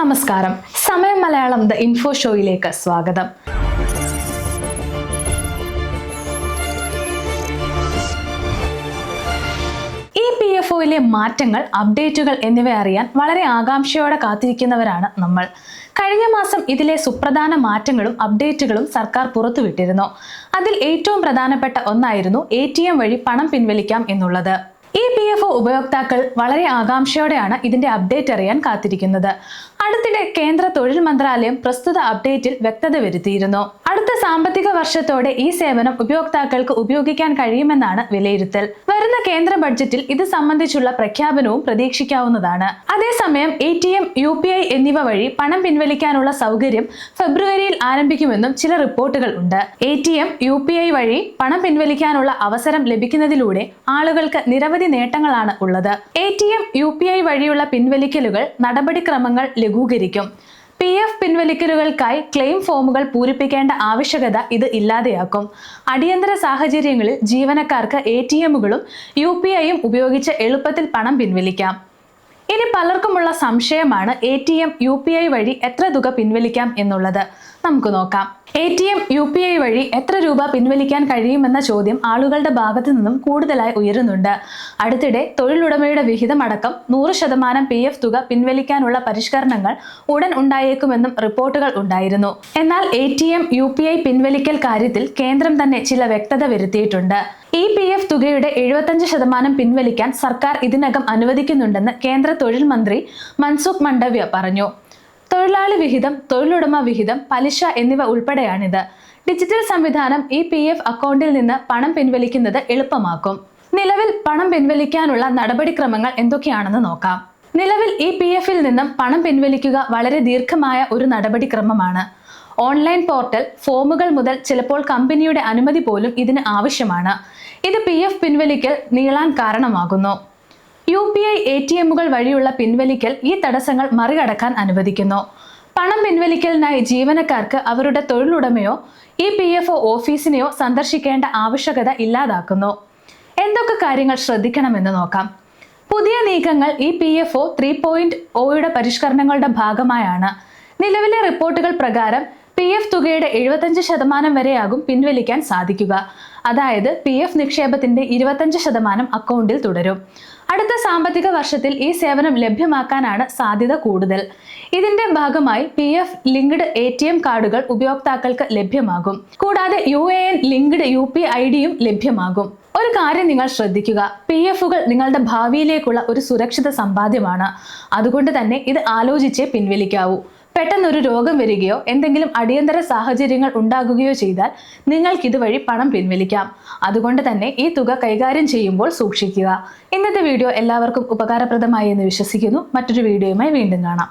നമസ്കാരം. സമയം Malayalam the info ഷോയിലേക്ക് സ്വാഗതം. ഇ ഒയിലെ മാറ്റങ്ങൾ അപ്ഡേറ്റുകൾ എന്നിവ അറിയാൻ വളരെ ആകാംക്ഷയോടെ കാത്തിരിക്കുന്നവരാണ് നമ്മൾ. കഴിഞ്ഞ മാസം ഇതിലെ സുപ്രധാന മാറ്റങ്ങളും അപ്ഡേറ്റുകളും സർക്കാർ പുറത്തുവിട്ടിരുന്നു. അതിൽ ഏറ്റവും പ്രധാനപ്പെട്ട ഒന്നായിരുന്നു എ വഴി പണം പിൻവലിക്കാം എന്നുള്ളത്. ഇ പി എഫ് ഉപയോക്താക്കൾ വളരെ ആകാംക്ഷയോടെയാണ് ഇതിന്റെ അപ്ഡേറ്റ് അറിയാൻ കാത്തിരിക്കുന്നത്. അടുത്തിടെ കേന്ദ്ര തൊഴിൽ മന്ത്രാലയം പ്രസ്തുത അപ്ഡേറ്റിൽ വ്യക്തത വരുത്തിയിരുന്നു. അടുത്ത സാമ്പത്തിക വർഷത്തോടെ ഈ സേവനം ഉപയോക്താക്കൾക്ക് ഉപയോഗിക്കാൻ കഴിയുമെന്നാണ് വിലയിരുത്തൽ. വരുന്ന കേന്ദ്ര ബഡ്ജറ്റിൽ ഇത് സംബന്ധിച്ചുള്ള പ്രഖ്യാപനവും പ്രതീക്ഷിക്കാവുന്നതാണ്. അതേസമയം A T M U P I എന്നിവ വഴി പണം പിൻവലിക്കാനുള്ള സൗകര്യം ഫെബ്രുവരിയിൽ ആരംഭിക്കുമെന്നും ചില റിപ്പോർട്ടുകൾ ഉണ്ട്. A T M U P I വഴി പണം പിൻവലിക്കാനുള്ള അവസരം ലഭിക്കുന്നതിലൂടെ ആളുകൾക്ക് നിരവധി നേട്ടങ്ങളാണ് ഉള്ളത്. A T M U P I വഴിയുള്ള പിൻവലിക്കലുകൾ നടപടിക്രമങ്ങൾ ലഘൂകരിക്കും. പി എഫ് പിൻവലിക്കലുകൾക്കായി ക്ലെയിം ഫോമുകൾ പൂരിപ്പിക്കേണ്ട ആവശ്യകത ഇത് ഇല്ലാതെയാക്കും. അടിയന്തര സാഹചര്യങ്ങളിൽ ജീവനക്കാർക്ക് എ ടി എമ്മുകളും യു പി ഐയും ഉപയോഗിച്ച് എളുപ്പത്തിൽ പണം പിൻവലിക്കാം. ഇനി പലർക്കുമുള്ള സംശയമാണ് A T M U P I വഴി എത്ര തുക പിൻവലിക്കാം എന്നുള്ളത്. നമുക്ക് നോക്കാം. A T M U P I വഴി എത്ര രൂപ പിൻവലിക്കാൻ കഴിയുമെന്ന ചോദ്യം ആളുകളുടെ ഭാഗത്തു നിന്നും കൂടുതലായി ഉയരുന്നുണ്ട്. അടുത്തിടെ തൊഴിലുടമയുടെ വിഹിതമടക്കം നൂറ് ശതമാനം പി എഫ് തുക പിൻവലിക്കാനുള്ള പരിഷ്കരണങ്ങൾ ഉടൻ ഉണ്ടായേക്കുമെന്നും റിപ്പോർട്ടുകൾ ഉണ്ടായിരുന്നു. എന്നാൽ A T M U P I പിൻവലിക്കൽ കാര്യത്തിൽ കേന്ദ്രം തന്നെ ചില വ്യക്തത വരുത്തിയിട്ടുണ്ട്. ഇ പി എഫ് തുകയുടെ എഴുപത്തഞ്ച് ശതമാനം പിൻവലിക്കാൻ സർക്കാർ ഇതിനകം അനുവദിക്കുന്നുണ്ടെന്ന് കേന്ദ്ര തൊഴിൽ മന്ത്രി മൻസുഖ് മണ്ഡവ്യ പറഞ്ഞു. തൊഴിലാളി വിഹിതം തൊഴിലുടമ വിഹിതം പലിശ എന്നിവ ഉൾപ്പെടെയാണിത്. ഡിജിറ്റൽ സംവിധാനം ഈ പി എഫ് അക്കൗണ്ടിൽ നിന്ന് പണം പിൻവലിക്കുന്നത് എളുപ്പമാക്കും. നിലവിൽ പണം പിൻവലിക്കാനുള്ള നടപടിക്രമങ്ങൾ എന്തൊക്കെയാണെന്ന് നോക്കാം. നിലവിൽ ഇ പി എഫിൽ നിന്നും പണം പിൻവലിക്കുക വളരെ ദീർഘമായ ഒരു നടപടിക്രമമാണ്. ഓൺലൈൻ പോർട്ടൽ ഫോമുകൾ മുതൽ ചിലപ്പോൾ കമ്പനിയുടെ അനുമതി പോലും ഇതിന് ആവശ്യമാണ്. ഇത് പി പിൻവലിക്കൽ നീളാൻ കാരണമാകുന്നു. U P I A T എമ്മുകൾ വഴിയുള്ള പിൻവലിക്കൽ ഈ തടസ്സങ്ങൾ മറികടക്കാൻ അനുവദിക്കുന്നു. പണം പിൻവലിക്കലിനായി ജീവനക്കാർക്ക് അവരുടെ തൊഴിലുടമയോ ഇ പി എഫ് ഒ ഓഫീസിനെയോ സന്ദർശിക്കേണ്ട ആവശ്യകത ഇല്ലാതാക്കുന്നു. എന്തൊക്കെ കാര്യങ്ങൾ ശ്രദ്ധിക്കണമെന്ന് നോക്കാം. പുതിയ നീക്കങ്ങൾ E P F O three point ഒയുടെ പരിഷ്കരണങ്ങളുടെ ഭാഗമായാണ്. നിലവിലെ റിപ്പോർട്ടുകൾ പ്രകാരം പി എഫ് തുകയുടെ എഴുപത്തഞ്ച് ശതമാനം വരെയാകും പിൻവലിക്കാൻ സാധിക്കുക. അതായത് പി എഫ് നിക്ഷേപത്തിന്റെ ഇരുപത്തഞ്ച് ശതമാനം അക്കൗണ്ടിൽ തുടരും. അടുത്ത സാമ്പത്തിക വർഷത്തിൽ ഈ സേവനം ലഭ്യമാക്കാനാണ് സാധ്യത കൂടുതൽ. ഇതിന്റെ ഭാഗമായി P F linked A T M കാർഡുകൾ ഉപയോക്താക്കൾക്ക് ലഭ്യമാകും. കൂടാതെ U A N linked U P I ഡിയും ലഭ്യമാകും. ഒരു കാര്യം നിങ്ങൾ ശ്രദ്ധിക്കുക. പി എഫുകൾ നിങ്ങളുടെ ഭാവിയിലേക്കുള്ള ഒരു സുരക്ഷിത സമ്പാദ്യമാണ്. അതുകൊണ്ട് തന്നെ ഇത് ആലോചിച്ചേ പിൻവലിക്കാവൂ. പെട്ടെന്നൊരു രോഗം വരികയോ എന്തെങ്കിലും അടിയന്തര സാഹചര്യങ്ങൾ ഉണ്ടാകുകയോ ചെയ്താൽ നിങ്ങൾക്ക് ഇതുവഴി പണം പിൻവലിക്കാം. അതുകൊണ്ട് തന്നെ ഈ തുക കൈകാര്യം ചെയ്യുമ്പോൾ സൂക്ഷിക്കുക. ഇന്നത്തെ വീഡിയോ എല്ലാവർക്കും ഉപകാരപ്രദമായി എന്ന് വിശ്വസിക്കുന്നു. മറ്റൊരു വീഡിയോയുമായി വീണ്ടും കാണാം.